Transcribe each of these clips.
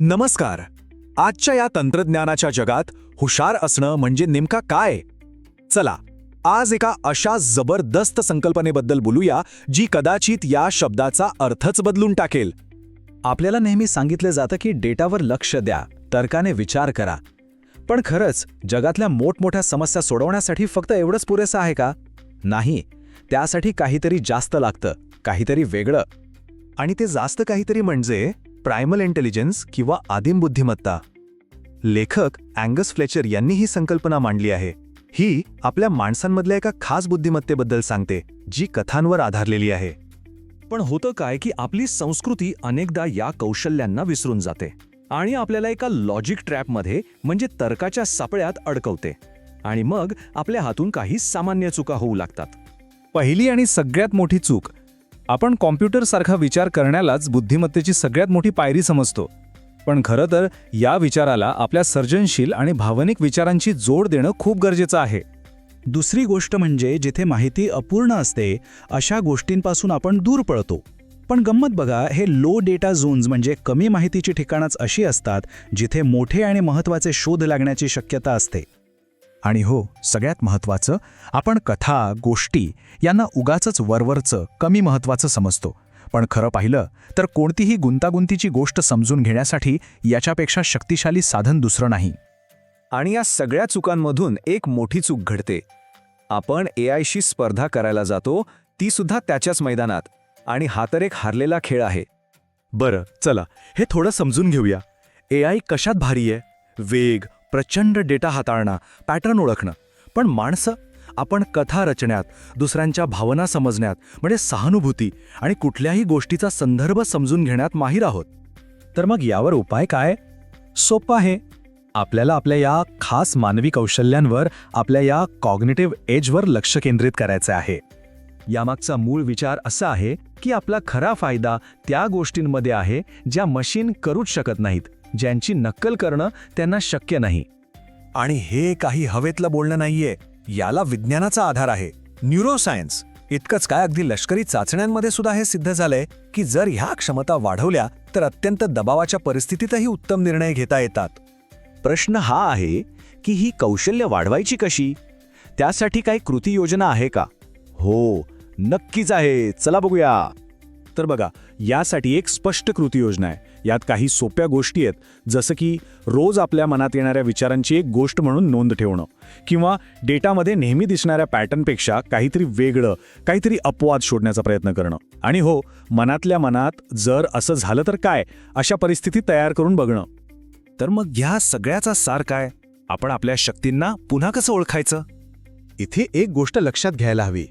नमस्कार. आजच्या या तंत्रज्ञानाच्या जगात हुशार असणं म्हणजे नेमका काय? चला आज एका अशा जबरदस्त संकल्पनेबद्दल बोलूया जी कदाचित या शब्दाचा अर्थच बदलून टाकेल. आपल्याला नेहमी सांगितलं जातं की डेटावर लक्ष द्या तर्काने विचार करा. पण खरंच जगातल्या मोठमोठ्या समस्या सोडवण्यासाठी फक्त एवढंच पुरेसं आहे का? नाही त्यासाठी काहीतरी जास्त लागतं काहीतरी वेगळं. आणि ते जास्त काहीतरी म्हणजे प्रायमल इंटेलिजन्स किंवा आदिम बुद्धिमत्ता. लेखक अँगस फ्लेचर यांनी ही संकल्पना मांडली आहे. ही आपल्या माणसांमधल्या एका खास बुद्धिमत्तेबद्दल सांगते जी कथांवर आधारलेली आहे. पण होतं काय की आपली संस्कृती अनेकदा या कौशल्यांना विसरून जाते आणि आपल्याला एका लॉजिक ट्रॅपमध्ये म्हणजे तर्काच्या सापळ्यात अडकवते. आणि मग आपल्या हातून काही सामान्य चुका होऊ लागतात. पहिली आणि सगळ्यात मोठी चूक आपण कॉम्प्युटरसारखा विचार करण्यालाच बुद्धिमत्तेची सगळ्यात मोठी पायरी समजतो. पण खरं तर या विचाराला आपल्या सर्जनशील आणि भावनिक विचारांची जोड देणं खूप गरजेचं आहे. दुसरी गोष्ट म्हणजे जिथे माहिती अपूर्ण असते अशा गोष्टींपासून आपण दूर पळतो. पण गंमत बघा हे लो डेटा झोन्स म्हणजे कमी माहितीची ठिकाणच अशी असतात जिथे मोठे आणि महत्त्वाचे शोध लागण्याची शक्यता असते. आणि हो सगळ्यात महत्त्वाचं आपण कथा गोष्टी यांना उगाचंच वरवरचं कमी महत्त्वाचं समजतो. पण खरं पाहिलं तर कोणतीही गुंतागुंतीची गोष्ट समजून घेण्यासाठी याच्यापेक्षा शक्तिशाली साधन दुसरं नाही. आणि या सगळ्या चुकांमधून एक मोठी चूक घडते. आपण ए आयशी स्पर्धा करायला जातो ती सुद्धा त्याच्याच मैदानात. आणि हा तर एक हारलेला खेळ आहे. बरं चला हे थोडं समजून घेऊया. ए आय कशात भारी आहे? वेग प्रचंड डेटा हाताळणं पॅटर्न ओळखणं. पण माणसं आपण कथा रचण्यात दुसऱ्यांच्या भावना समजण्यात म्हणजे सहानुभूती आणि कुठल्याही गोष्टीचा संदर्भ समजून घेण्यात माहीर आहोत. तर मग यावर उपाय काय? सोपं आहे. आपल्याला आपल्या या खास मानवी कौशल्यांवर आपल्या या कॉग्नेटिव्ह एजवर लक्ष केंद्रित करायचं आहे. यामागचा मूळ विचार असा आहे की आपला खरा फायदा त्या गोष्टींमध्ये आहे ज्या मशीन करूच शकत नाहीत. ज्यांची नक्कल करणं त्यांना शक्य नाही. आणि हे काही हवेतलं बोलणं नाहीये याला विज्ञानाचा आधार आहे. न्यूरोसायन्स इतकंच काय अगदी लष्करी चाचण्यांमध्ये सुद्धा हे सिद्ध झालंय की जर ह्या क्षमता वाढवल्या तर अत्यंत दबावाच्या परिस्थितीतही उत्तम निर्णय घेता येतात. प्रश्न हा आहे की ही कौशल्य वाढवायची कशी? त्यासाठी काही कृती योजना आहे का? हो नक्कीच आहे. चला बघूया. तर बघा यासाठी एक स्पष्ट कृती योजना आहे. यात काही सोप्या गोष्टी आहेत जसं की रोज आपल्या मनात येणाऱ्या विचारांची एक गोष्ट म्हणून नोंद ठेवणं किंवा डेटामध्ये नेहमी दिसणाऱ्या पॅटर्नपेक्षा काहीतरी वेगळं काहीतरी अपवाद शोधण्याचा प्रयत्न करणं. आणि हो मनातल्या मनात जर असं झालं तर काय? अशा परिस्थिती तयार करून बघणं. तर मग ह्या सगळ्याचा सार काय? आपण आपल्या शक्तींना पुन्हा कसं ओळखायचं? इथे एक गोष्ट लक्षात घ्यायला हवी.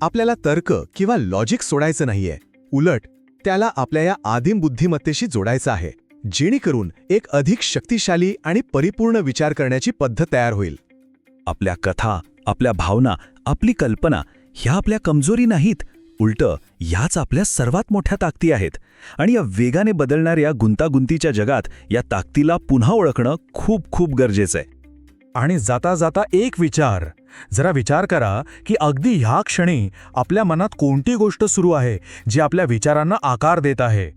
आपल्याला तर्क किंवा लॉजिक सोडायचं नाहीये. उलट त्याला आपल्या या आदिम बुद्धिमत्तेशी जोडायचं आहे जेणेकरून एक अधिक शक्तिशाली आणि परिपूर्ण विचार करण्याची पद्धत तयार होईल. आपल्या कथा आपल्या भावना आपली कल्पना ह्या आपल्या कमजोरी नाहीत उलट ह्याच आपल्या सर्वात मोठ्या ताकदी आहेत आणि या वेगाने बदलणाऱ्या गुंतागुंतीच्या जगात या ताकदीला पुन्हा ओळखणं खूप खूप गरजेचं आहे. आणि जाता जाता एक विचार जरा विचार करा की अगदी ह्या क्षणी आपल्या मनात कोणती गोष्ट सुरू आहे जी आपल्या विचारांना आकार देत आहे?